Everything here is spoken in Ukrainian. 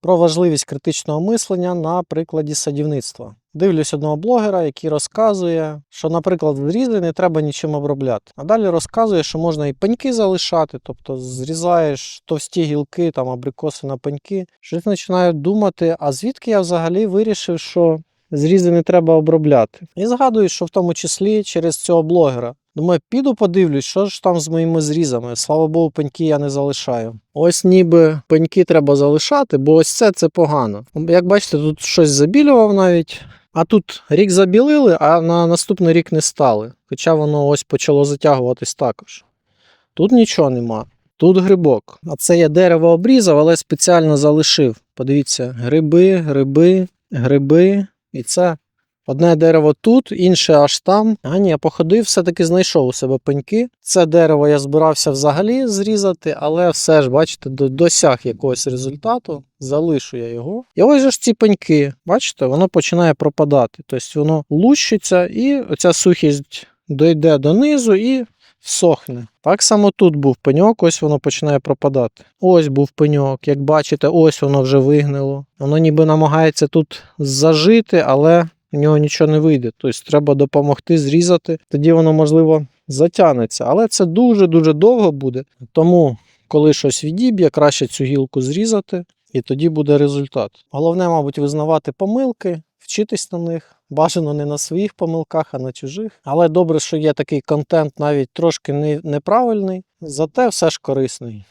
про важливість критичного мислення на прикладі садівництва. Дивлюсь одного блогера, який розказує, що, наприклад, зрізи не треба нічим обробляти. А далі розказує, що можна і пеньки залишати, тобто зрізаєш товсті гілки, там абрикоси на пеньки. Щось починаю думати, а звідки я взагалі вирішив, що зрізи не треба обробляти. І згадую, що в тому числі через цього блогера. Думаю, піду подивлюсь, що ж там з моїми зрізами. Слава Богу, пеньки я не залишаю. Ось ніби пеньки треба залишати, бо ось це це погано. Як бачите, тут щось забілював навіть. А тут рік забілили, а на наступний рік не стали. Хоча воно ось почало затягуватись також. Тут нічого нема. Тут грибок. А це я дерево обрізав, але спеціально залишив. Подивіться, гриби, гриби, гриби. І це одне дерево тут, інше аж там. А ні, я походив, все-таки знайшов у себе пеньки. Це дерево я збирався взагалі зрізати, але все ж, бачите, до- досяг якогось результату. Залишу я його. І ось же ж ці пеньки, бачите, воно починає пропадати. Тобто воно лущиться, і оця сухість дойде донизу і всохне. Так само тут був пеньок, ось воно починає пропадати. Ось був пеньок, як бачите, ось воно вже вигнило. Воно ніби намагається тут зажити, але в нього нічого не вийде. Тобто треба допомогти зрізати, тоді воно, можливо, затягнеться. Але це дуже-дуже довго буде. Тому, коли щось відіб'є, краще цю гілку зрізати, і тоді буде результат. Головне, мабуть, визнавати помилки, вчитись на них. Бажано не на своїх помилках, а на чужих. Але добре, що є такий контент, навіть трошки неправильний, зате все ж корисний.